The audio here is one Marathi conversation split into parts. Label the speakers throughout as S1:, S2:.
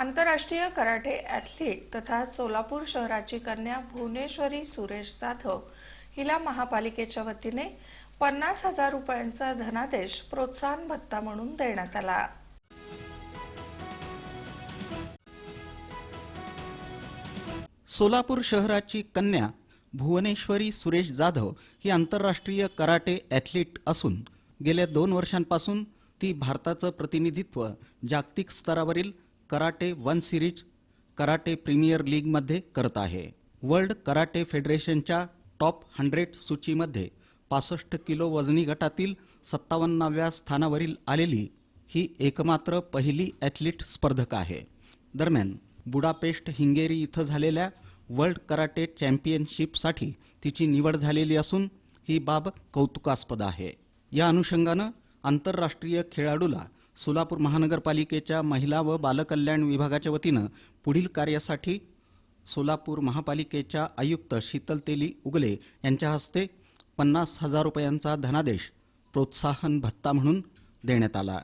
S1: आंतरराष्ट्रीय कराटे ॲथलीट तथा सोलापूर शहराची कन्या भुवनेश्वरी सुरेश जाधव हिला महापालिकेच्या वतीने पन्नास हजार रुपयांचा धनादेश प्रोत्साहन भत्ता म्हणून देण्यात आला.
S2: सोलापूर शहराची कन्या भुवनेश्वरी सुरेश जाधव ही आंतरराष्ट्रीय कराटे ॲथलीट असून गेल्या दोन वर्षांपासून ती भारताचं प्रतिनिधित्व जागतिक स्तरावरील karate one series karate premier लीगमध्ये करत आहे. वर्ल्ड कराटे फेडरेशनच्या टॉप हंड्रेड सूचीमध्ये पासष्ट किलो वजनी गटातील सत्तावन्नाव्या स्थानावरील आलेली ही एकमात्र पहिली ॲथलीट स्पर्धक आहे. दरम्यान बुडापेस्ट हिंगेरी इथं झालेल्या वर्ल्ड कराटे चॅम्पियनशिपसाठी तिची निवड झालेली असून ही बाब कौतुकास्पद आहे. या अनुषंगानं आंतरराष्ट्रीय खेळाडूला सोलापूर महानगरपालिकेच्या महिला व बालकल्याण विभागाच्या वतीनं पुढील कार्यासाठी सोलापूर महापालिकेच्या आयुक्त शीतल तेली उगले यांच्या हस्ते पन्नास हजार रुपयांचा धनादेश प्रोत्साहन भत्ता म्हणून देण्यात आला.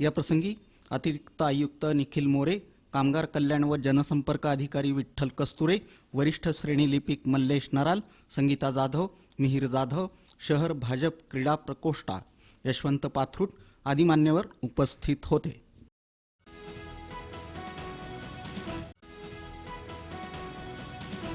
S2: याप्रसंगी अतिरिक्त आयुक्त निखिल मोरे कामगार कल्याण व जनसंपर्क अधिकारी विठ्ठल कस्तुरे वरिष्ठ श्रेणी लिपिक मल्लेश नराल संगीता जाधव मिहीर जाधव शहर भाजप क्रीडा प्रकोष्ठा यशवंत पाथरूट आदी मान्यवर उपस्थित होते.